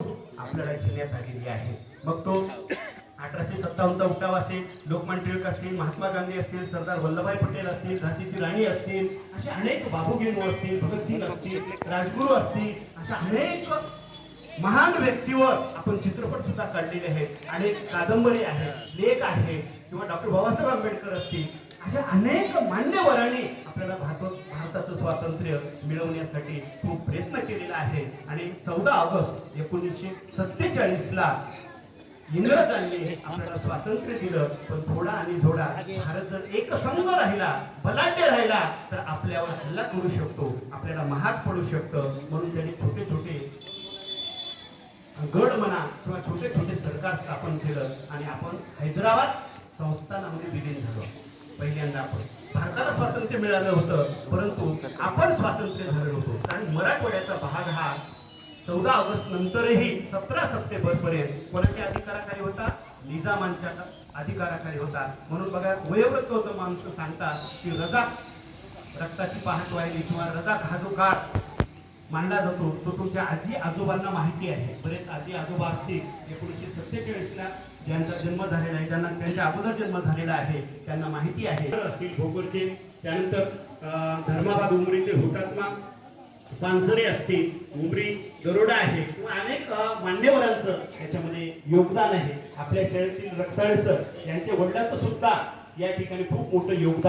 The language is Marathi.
आपल्याला घेण्यात आलेली आहे मग तो अठराशे सत्तावन्नचा उठाव असेल लोकमान्य टिळक असतील महात्मा गांधी असतील सरदार वल्लभभाई पटेल असतील झाशीची राणी असतील असे अनेक बाबूगिनू असतील भगतसिंग असतील राजगुरू असतील अशा अनेक महान व्यक्तीवर आपण चित्रपट सुद्धा काढलेले आहेत. अनेक कादंबरी आहे लेख आहे किंवा डॉक्टर बाबासाहेब आंबेडकर असतील अशा अनेक मान्यवरांनी आपल्याला भारत भारताचं स्वातंत्र्य मिळवण्यासाठी खूप प्रयत्न आहे. आणि चौदा ऑगस्ट एकोणीसशे सत्तेचाळीसला इंग्रजांनी आपल्याला स्वातंत्र्य दिलं पण थोडा आणि झोडा भारत जर एकसंघ राहिला बलाढ्य राहिला तर आपल्यावर हल्ला करू शकतो आपल्याला महाग पडू शकतं. म्हणून त्यांनी छोटे छोटे गड म्हणा किंवा छोटे छोटे सरकार स्थापन केलं आणि आपण हैदराबाद संस्थानामध्ये विलीन झालो. पहिल्यांदा आपण. भारताला स्वातंत्र्य मिळालं होतं परंतु आपण स्वातंत्र्य झालेलो होतो. कारण मराठवाड्याचा भाग हा चौदा ऑगस्ट नंतरही सतरा सप्टेंबर पर्यंत कोणाच्या अधिकाराखाली होता? निजामांच्या अधिकाराखाली होता. म्हणून बघा वयोवृत्त होतं माणसं सांगतात की रजा रक्ताची पहाट व्हायली किंवा रजाक हा जो काळ मांडला जातो तो तुमच्या आजी आजोबांना माहिती आहे. बरेच आजी आजोबा असतील एकोणीसशे सत्तेचाळीसला ज्यांचा जन्म झालेला आहे ज्यांना त्यांच्या अगोदर जन्म झालेला आहे त्यांना माहिती आहे. असतील भोकरचे त्यानंतर धर्माबाद उमरीचे हुतात्मा पानसरे असतील उमरी गरोडा आहे किंवा अनेक मान्यवरांचं याच्यामध्ये योगदान आहे. आपल्या शहरातील रक्साळे सर वडिलांचं सुद्धा या ठिकाणी खूप मोठं योगदान